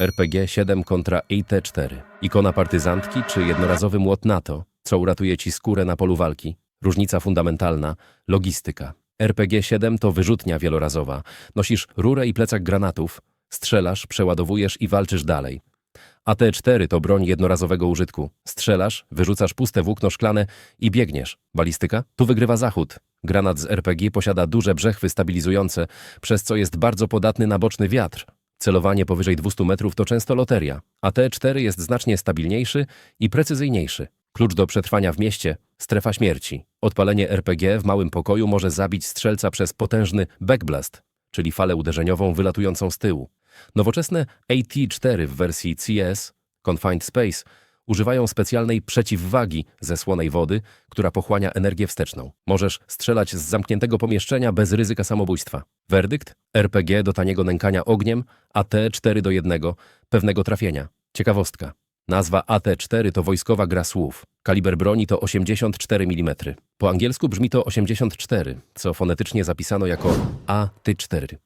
RPG 7 kontra IT4. Ikona partyzantki czy jednorazowy młot NATO, co uratuje ci skórę na polu walki. Różnica fundamentalna logistyka. RPG 7 to wyrzutnia wielorazowa. Nosisz rurę i plecak granatów, strzelasz, przeładowujesz i walczysz dalej. AT4 to broń jednorazowego użytku. Strzelasz, wyrzucasz puste włókno szklane i biegniesz. Balistyka? Tu wygrywa zachód. Granat z RPG posiada duże brzechwy stabilizujące, przez co jest bardzo podatny na boczny wiatr. Celowanie powyżej 200 metrów to często loteria. AT4 jest znacznie stabilniejszy i precyzyjniejszy. Klucz do przetrwania w mieście strefa śmierci. Odpalenie RPG w małym pokoju może zabić strzelca przez potężny backblast, czyli falę uderzeniową wylatującą z tyłu. Nowoczesne AT-4 w wersji CS, Confined Space, używają specjalnej przeciwwagi ze słonej wody, która pochłania energię wsteczną. Możesz strzelać z zamkniętego pomieszczenia bez ryzyka samobójstwa. Werdykt? RPG do taniego nękania ogniem, AT-4 do jednego, pewnego trafienia. Ciekawostka. Nazwa AT-4 to wojskowa gra słów. Kaliber broni to 84 mm. Po angielsku brzmi to 84, co fonetycznie zapisano jako AT-4.